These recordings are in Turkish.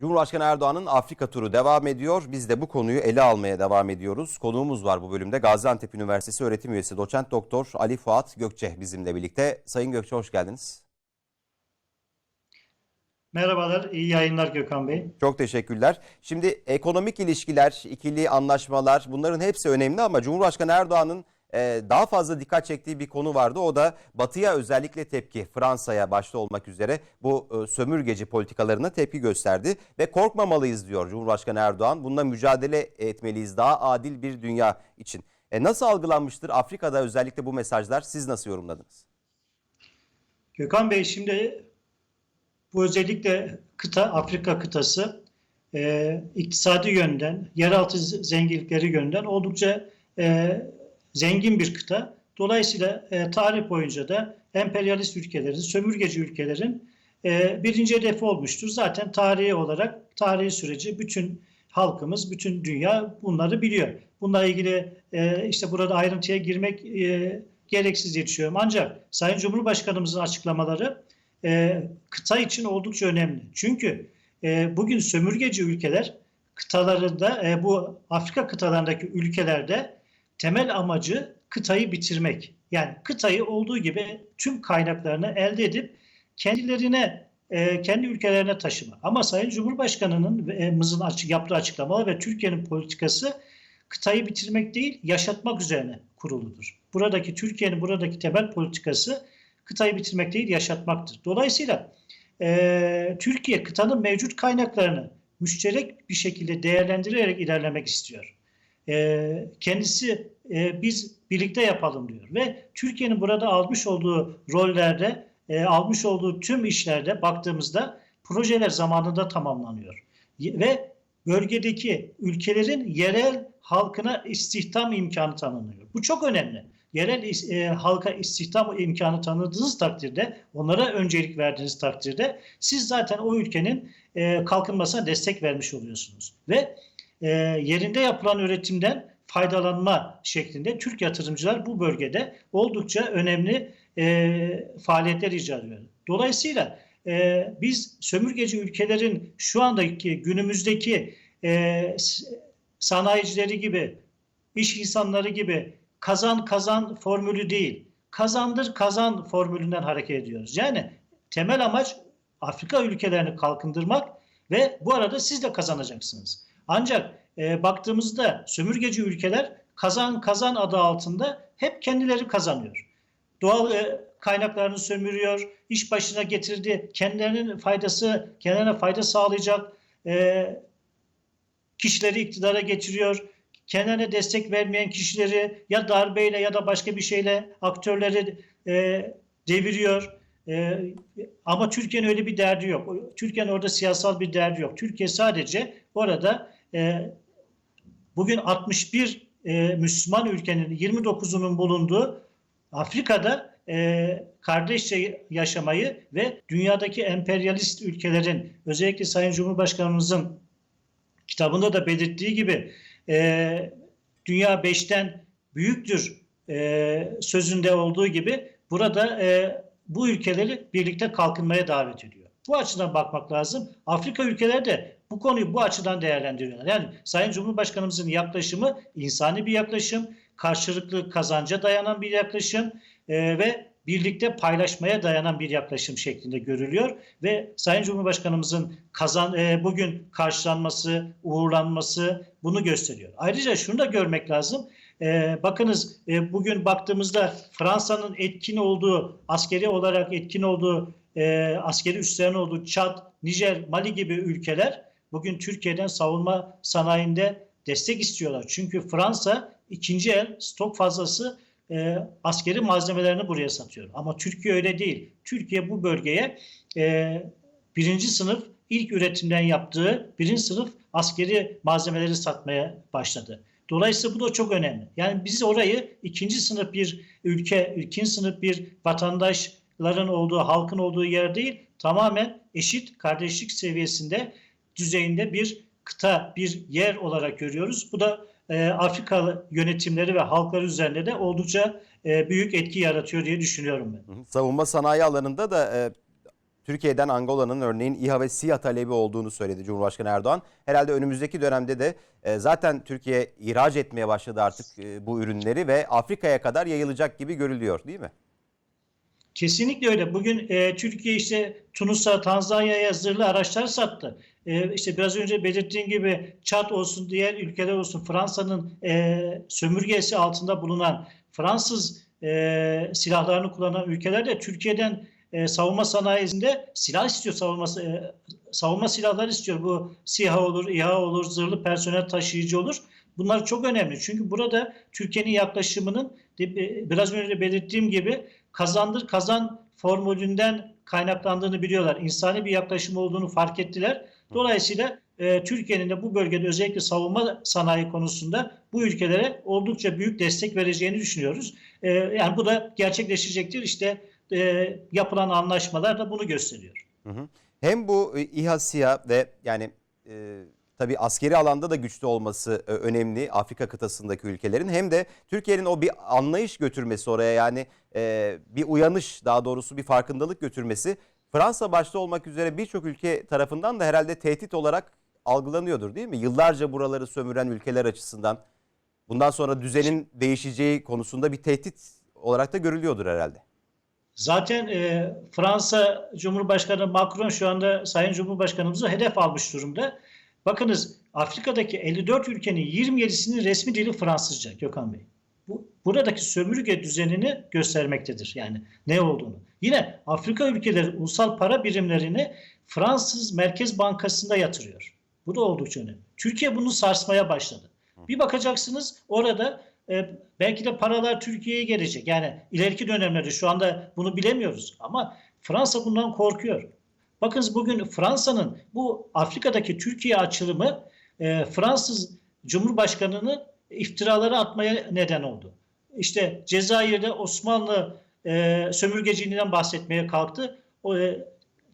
Cumhurbaşkanı Erdoğan'ın Afrika turu devam ediyor. Biz de bu konuyu ele almaya devam ediyoruz. Konuğumuz var bu bölümde. Gaziantep Üniversitesi öğretim üyesi doçent doktor Ali Fuat Gökçe bizimle birlikte. Sayın Gökçe hoş geldiniz. Merhabalar, iyi yayınlar Gökhan Bey. Çok teşekkürler. Şimdi ekonomik ilişkiler, ikili anlaşmalar bunların hepsi önemli ama Cumhurbaşkanı Erdoğan'ın e, daha fazla dikkat çektiği bir konu vardı. O da Batı'ya özellikle tepki, Fransa'ya başta olmak üzere bu e, sömürgeci politikalarına tepki gösterdi. Ve korkmamalıyız diyor Cumhurbaşkanı Erdoğan. Bununla mücadele etmeliyiz daha adil bir dünya için. E, nasıl algılanmıştır Afrika'da özellikle bu mesajlar? Siz nasıl yorumladınız? Gökhan Bey şimdi bu özellikle kıta, Afrika kıtası e, iktisadi yönden, yeraltı zenginlikleri yönden oldukça e, zengin bir kıta. Dolayısıyla e, tarih boyunca da emperyalist ülkelerin, sömürgeci ülkelerin e, birinci hedefi olmuştur. Zaten tarihi olarak, tarihi süreci bütün halkımız, bütün dünya bunları biliyor. Bununla ilgili e, işte burada ayrıntıya girmek e, gereksiz diye düşünüyorum. Ancak Sayın Cumhurbaşkanımızın açıklamaları e, kıta için oldukça önemli. Çünkü e, bugün sömürgeci ülkeler kıtalarında, e, bu Afrika kıtalarındaki ülkelerde temel amacı kıtayı bitirmek. Yani kıtayı olduğu gibi tüm kaynaklarını elde edip kendilerine e, kendi ülkelerine taşıma. Ama Sayın Cumhurbaşkanımızın açık, yaptığı açıklamalar ve Türkiye'nin politikası kıtayı bitirmek değil, yaşatmak üzerine kuruludur. Buradaki Türkiye'nin buradaki temel politikası kıtayı bitirmek değil, yaşatmaktır. Dolayısıyla e, Türkiye kıtanın mevcut kaynaklarını müşterek bir şekilde değerlendirerek ilerlemek istiyor. E, kendisi e, biz birlikte yapalım diyor ve Türkiye'nin burada almış olduğu rollerde, e, almış olduğu tüm işlerde baktığımızda projeler zamanında tamamlanıyor ve bölgedeki ülkelerin yerel halkına istihdam imkanı tanınıyor. Bu çok önemli. Yerel e, halka istihdam imkanı tanıdığınız takdirde, onlara öncelik verdiğiniz takdirde siz zaten o ülkenin e, kalkınmasına destek vermiş oluyorsunuz. Ve e, yerinde yapılan üretimden faydalanma şeklinde Türk yatırımcılar bu bölgede oldukça önemli e, faaliyetler icra ediyor. Dolayısıyla e, biz sömürgeci ülkelerin şu andaki günümüzdeki e, sanayicileri gibi, iş insanları gibi kazan kazan formülü değil, kazandır kazan formülünden hareket ediyoruz. Yani temel amaç Afrika ülkelerini kalkındırmak ve bu arada siz de kazanacaksınız. Ancak e, baktığımızda sömürgeci ülkeler kazan kazan adı altında hep kendileri kazanıyor. Doğal e, kaynaklarını sömürüyor, iş başına getirdi, kendilerinin faydası, kendilerine fayda sağlayacak e, kişileri iktidara getiriyor. Kendilerine destek vermeyen kişileri ya darbeyle ya da başka bir şeyle aktörleri e, deviriyor. E, ama Türkiye'nin öyle bir derdi yok. Türkiye'nin orada siyasal bir derdi yok. Türkiye sadece orada e, bugün 61 e, Müslüman ülkenin 29'unun bulunduğu Afrika'da e, kardeşçe yaşamayı ve dünyadaki emperyalist ülkelerin özellikle Sayın Cumhurbaşkanımızın kitabında da belirttiği gibi e, dünya beşten büyüktür e, sözünde olduğu gibi burada e, bu ülkeleri birlikte kalkınmaya davet ediyor. Bu açıdan bakmak lazım. Afrika ülkeleri de bu konuyu bu açıdan değerlendiriyorlar. Yani Sayın Cumhurbaşkanımızın yaklaşımı insani bir yaklaşım, karşılıklı kazanca dayanan bir yaklaşım e, ve birlikte paylaşmaya dayanan bir yaklaşım şeklinde görülüyor ve Sayın Cumhurbaşkanımızın kazan e, bugün karşılanması, uğurlanması bunu gösteriyor. Ayrıca şunu da görmek lazım. E, bakınız e, bugün baktığımızda Fransa'nın etkin olduğu, askeri olarak etkin olduğu, e, askeri üslerin olduğu Çad, Nijer, Mali gibi ülkeler bugün Türkiye'den savunma sanayinde destek istiyorlar. Çünkü Fransa ikinci el stok fazlası e, askeri malzemelerini buraya satıyor. Ama Türkiye öyle değil. Türkiye bu bölgeye e, birinci sınıf ilk üretimden yaptığı birinci sınıf askeri malzemeleri satmaya başladı. Dolayısıyla bu da çok önemli. Yani biz orayı ikinci sınıf bir ülke, ikinci sınıf bir vatandaşların olduğu, halkın olduğu yer değil, tamamen eşit kardeşlik seviyesinde, düzeyinde bir kıta, bir yer olarak görüyoruz. Bu da e, Afrika yönetimleri ve halkları üzerinde de oldukça e, büyük etki yaratıyor diye düşünüyorum ben. Savunma sanayi alanında da e, Türkiye'den Angola'nın örneğin İHA ve SİHA talebi olduğunu söyledi Cumhurbaşkanı Erdoğan. Herhalde önümüzdeki dönemde de e, zaten Türkiye ihraç etmeye başladı artık e, bu ürünleri ve Afrika'ya kadar yayılacak gibi görülüyor değil mi? Kesinlikle öyle. Bugün e, Türkiye işte Tunus'a, Tanzanya'ya zırhlı araçlar sattı. E, işte biraz önce belirttiğim gibi Çat olsun, diğer ülkeler olsun Fransa'nın e, sömürgesi altında bulunan Fransız e, silahlarını kullanan ülkeler de Türkiye'den e, savunma sanayisinde silah istiyor, savunma, e, savunma silahları istiyor. Bu SİHA olur, İHA olur, zırhlı personel taşıyıcı olur. Bunlar çok önemli. Çünkü burada Türkiye'nin yaklaşımının de- biraz önce belirttiğim gibi kazandır kazan formülünden kaynaklandığını biliyorlar. İnsani bir yaklaşım olduğunu fark ettiler. Dolayısıyla e, Türkiye'nin de bu bölgede özellikle savunma sanayi konusunda bu ülkelere oldukça büyük destek vereceğini düşünüyoruz. E, yani bu da gerçekleşecektir. İşte e, yapılan anlaşmalar da bunu gösteriyor. Hı hı. Hem bu e, İHA SİHA ve yani e, tabii askeri alanda da güçlü olması e, önemli Afrika kıtasındaki ülkelerin hem de Türkiye'nin o bir anlayış götürmesi oraya yani e, bir uyanış daha doğrusu bir farkındalık götürmesi Fransa başta olmak üzere birçok ülke tarafından da herhalde tehdit olarak algılanıyordur değil mi? Yıllarca buraları sömüren ülkeler açısından bundan sonra düzenin değişeceği konusunda bir tehdit olarak da görülüyordur herhalde. Zaten e, Fransa Cumhurbaşkanı Macron şu anda Sayın Cumhurbaşkanımızı hedef almış durumda. Bakınız Afrika'daki 54 ülkenin 27'sinin resmi dili Fransızca Gökhan Bey. Bu, buradaki sömürge düzenini göstermektedir. Yani ne olduğunu. Yine Afrika ülkeleri ulusal para birimlerini Fransız Merkez Bankası'nda yatırıyor. Bu da oldukça önemli. Türkiye bunu sarsmaya başladı. Bir bakacaksınız orada e, belki de paralar Türkiye'ye gelecek. Yani ileriki dönemlerde şu anda bunu bilemiyoruz. Ama Fransa bundan korkuyor. Bakınız bugün Fransa'nın bu Afrika'daki Türkiye açılımı e, Fransız Cumhurbaşkanı'nı iftiraları atmaya neden oldu. İşte Cezayir'de Osmanlı e, sömürgeciliğinden bahsetmeye kalktı. O, e,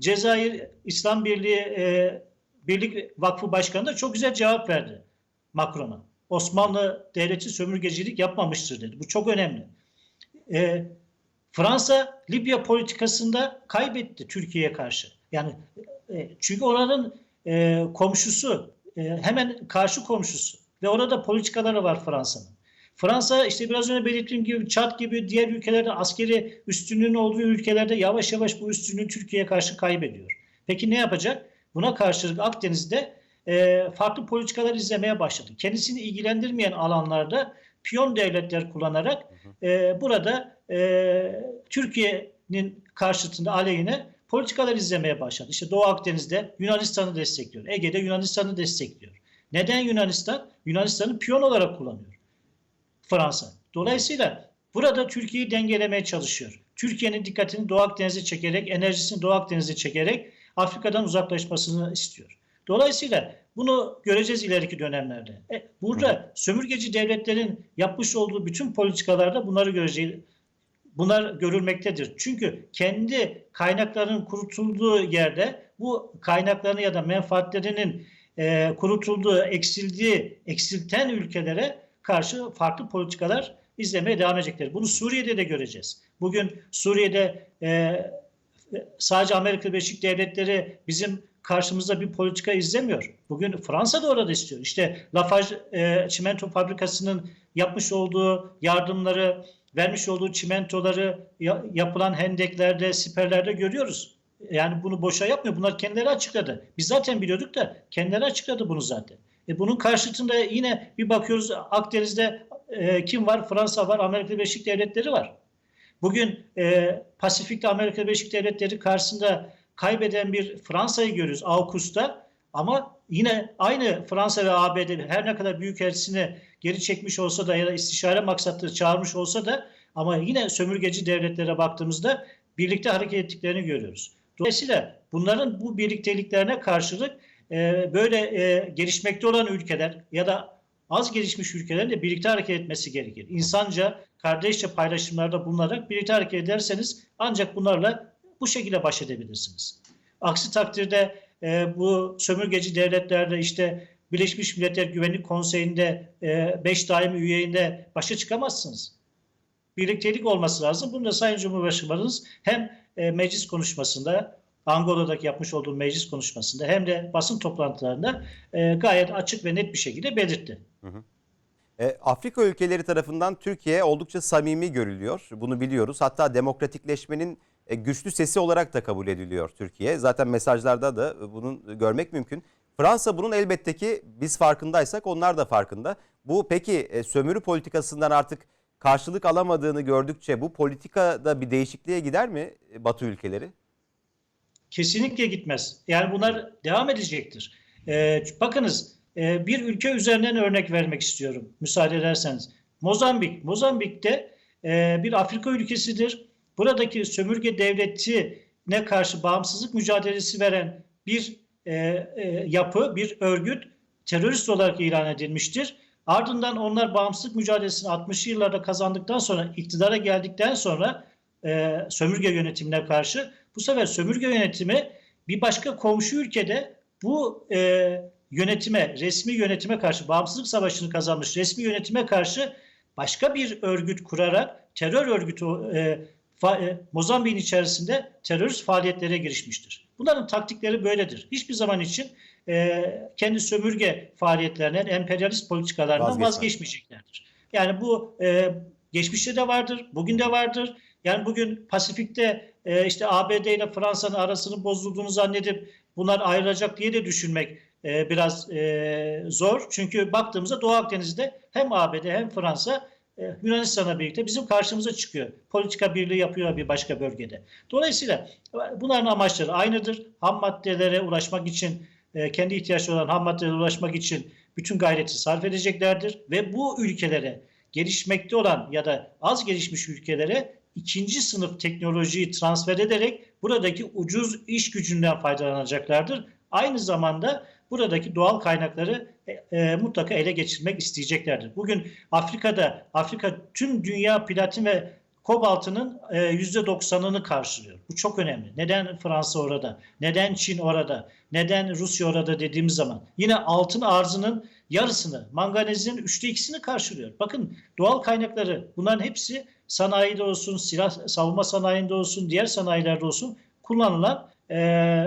Cezayir İslam Birliği e, Birlik Vakfı Başkanı da çok güzel cevap verdi Macron'a. Osmanlı devleti sömürgecilik yapmamıştır dedi. Bu çok önemli. E, Fransa Libya politikasında kaybetti Türkiye'ye karşı. Yani e, çünkü oranın e, komşusu, e, hemen karşı komşusu ve orada politikaları var Fransa'nın. Fransa işte biraz önce belirttiğim gibi Çad gibi diğer ülkelerde askeri üstünlüğün olduğu ülkelerde yavaş yavaş bu üstünlüğü Türkiye'ye karşı kaybediyor. Peki ne yapacak? Buna karşılık Akdeniz'de e, farklı politikalar izlemeye başladı. Kendisini ilgilendirmeyen alanlarda piyon devletler kullanarak e, burada e, Türkiye'nin karşıtında aleyhine politikalar izlemeye başladı. İşte Doğu Akdeniz'de Yunanistan'ı destekliyor. Ege'de Yunanistan'ı destekliyor. Neden Yunanistan? Yunanistan'ı piyon olarak kullanıyor. Fransa. Dolayısıyla burada Türkiye'yi dengelemeye çalışıyor. Türkiye'nin dikkatini Doğu Akdeniz'e çekerek, enerjisini Doğu Akdeniz'e çekerek Afrika'dan uzaklaşmasını istiyor. Dolayısıyla bunu göreceğiz ileriki dönemlerde. E, burada sömürgeci devletlerin yapmış olduğu bütün politikalarda bunları göreceğiz. Bunlar görülmektedir. Çünkü kendi kaynaklarının kurutulduğu yerde bu kaynaklarını ya da menfaatlerinin e, kurutulduğu, eksildiği, eksilten ülkelere karşı farklı politikalar izlemeye devam edecekler. Bunu Suriye'de de göreceğiz. Bugün Suriye'de e, sadece Amerika Birleşik Devletleri bizim karşımızda bir politika izlemiyor. Bugün Fransa da orada istiyor. İşte Lafarge e, çimento fabrikasının yapmış olduğu yardımları, vermiş olduğu çimentoları ya, yapılan hendeklerde, siperlerde görüyoruz. Yani bunu boşa yapmıyor. Bunlar kendileri açıkladı. Biz zaten biliyorduk da kendileri açıkladı bunu zaten. E bunun karşıtında yine bir bakıyoruz Akdeniz'de e, kim var? Fransa var, Amerika Birleşik Devletleri var. Bugün e, Pasifik'te Amerika Birleşik Devletleri karşısında kaybeden bir Fransa'yı görüyoruz AUKUS'ta ama yine aynı Fransa ve ABD her ne kadar büyükelçisini geri çekmiş olsa da ya da istişare maksatlı çağırmış olsa da ama yine sömürgeci devletlere baktığımızda birlikte hareket ettiklerini görüyoruz. Dolayısıyla bunların bu birlikteliklerine karşılık e, böyle e, gelişmekte olan ülkeler ya da az gelişmiş ülkelerin de birlikte hareket etmesi gerekir. İnsanca, kardeşçe paylaşımlarda bulunarak birlikte hareket ederseniz ancak bunlarla bu şekilde baş edebilirsiniz. Aksi takdirde e, bu sömürgeci devletlerde işte Birleşmiş Milletler Güvenlik Konseyi'nde 5 e, daimi üyeinde başa çıkamazsınız. Birliktelik olması lazım. Bunu da Sayın Cumhurbaşkanımız hem e, meclis konuşmasında Angola'daki yapmış olduğu meclis konuşmasında hem de basın toplantılarında e, gayet açık ve net bir şekilde belirtti. E, Afrika ülkeleri tarafından Türkiye oldukça samimi görülüyor. Bunu biliyoruz. Hatta demokratikleşmenin e, güçlü sesi olarak da kabul ediliyor Türkiye. Zaten mesajlarda da e, bunu görmek mümkün. Fransa bunun elbette ki biz farkındaysak onlar da farkında. Bu peki e, sömürü politikasından artık karşılık alamadığını gördükçe bu politikada bir değişikliğe gider mi Batı ülkeleri? Kesinlikle gitmez. Yani bunlar devam edecektir. Ee, bakınız bir ülke üzerinden örnek vermek istiyorum müsaade ederseniz. Mozambik. Mozambik'te e, bir Afrika ülkesidir. Buradaki sömürge devletine karşı bağımsızlık mücadelesi veren bir e, e, yapı, bir örgüt terörist olarak ilan edilmiştir. Ardından onlar bağımsızlık mücadelesini 60'lı yıllarda kazandıktan sonra iktidara geldikten sonra e, sömürge yönetimine karşı bu sefer sömürge yönetimi bir başka komşu ülkede bu e, yönetime, resmi yönetime karşı bağımsızlık savaşını kazanmış resmi yönetime karşı başka bir örgüt kurarak terör örgütü e, Mozambik'in içerisinde terörist faaliyetlere girişmiştir. Bunların taktikleri böyledir. Hiçbir zaman için e, kendi sömürge faaliyetlerinden, emperyalist politikalarından Vazgeçmez. vazgeçmeyeceklerdir. Yani bu e, geçmişte de vardır, bugün de vardır. Yani bugün Pasifik'te e, işte ABD ile Fransa'nın arasının bozulduğunu zannedip bunlar ayrılacak diye de düşünmek e, biraz e, zor. Çünkü baktığımızda Doğu Akdeniz'de hem ABD hem Fransa e, Yunanistan'la birlikte bizim karşımıza çıkıyor. Politika birliği yapıyor bir başka bölgede. Dolayısıyla bunların amaçları aynıdır. Ham maddelere ulaşmak için, e, kendi ihtiyaçları olan ham maddelere ulaşmak için bütün gayreti sarf edeceklerdir. Ve bu ülkelere gelişmekte olan ya da az gelişmiş ülkelere ikinci sınıf teknolojiyi transfer ederek buradaki ucuz iş gücünden faydalanacaklardır. Aynı zamanda buradaki doğal kaynakları e, e, mutlaka ele geçirmek isteyeceklerdir. Bugün Afrika'da Afrika tüm dünya platin ve kobaltının e, %90'ını karşılıyor. Bu çok önemli. Neden Fransa orada? Neden Çin orada? Neden Rusya orada dediğimiz zaman? Yine altın arzının yarısını, manganezin üçte ikisini karşılıyor. Bakın doğal kaynakları bunların hepsi sanayide olsun, silah savunma sanayinde olsun, diğer sanayilerde olsun kullanılan e,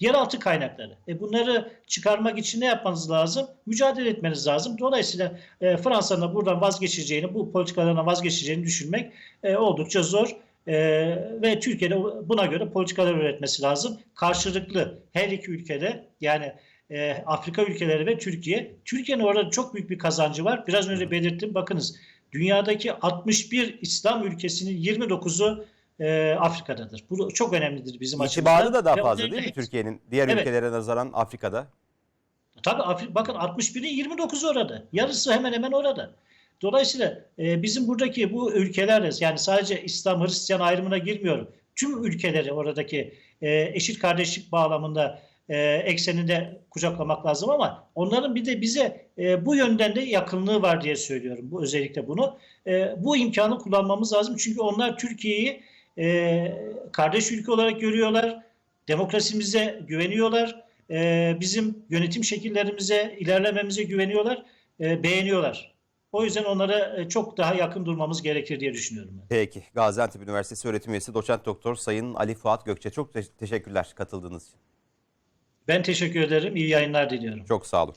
yeraltı kaynakları. E bunları çıkarmak için ne yapmanız lazım? Mücadele etmeniz lazım. Dolayısıyla e, Fransa'nın da buradan vazgeçeceğini, bu politikalarına vazgeçeceğini düşünmek e, oldukça zor. E, ve Türkiye'de buna göre politikalar üretmesi lazım. Karşılıklı her iki ülkede yani e, Afrika ülkeleri ve Türkiye. Türkiye'nin orada çok büyük bir kazancı var. Biraz önce belirttim. Bakınız dünyadaki 61 İslam ülkesinin 29'u e, Afrika'dadır. Bu çok önemlidir bizim açımızdan. İtibarı da daha Ve fazla değil mi Türkiye'nin diğer Evet. ülkelere nazaran Afrika'da? Tabii Afri- bakın 61'in 29'u orada. Yarısı hemen hemen orada. Dolayısıyla e, bizim buradaki bu ülkelerle yani sadece İslam Hristiyan ayrımına girmiyorum. Tüm ülkeleri oradaki e, eşit kardeşlik bağlamında e, ekseninde kucaklamak lazım ama onların bir de bize e, bu yönden de yakınlığı var diye söylüyorum. Bu özellikle bunu. E, bu imkanı kullanmamız lazım. Çünkü onlar Türkiye'yi e, kardeş ülke olarak görüyorlar. Demokrasimize güveniyorlar. E, bizim yönetim şekillerimize, ilerlememize güveniyorlar, e, beğeniyorlar. O yüzden onlara e, çok daha yakın durmamız gerekir diye düşünüyorum. ben. Peki. Gaziantep Üniversitesi öğretim üyesi doçent doktor Sayın Ali Fuat Gökçe çok te- teşekkürler katıldığınız için. Ben teşekkür ederim. İyi yayınlar diliyorum. Çok sağ olun.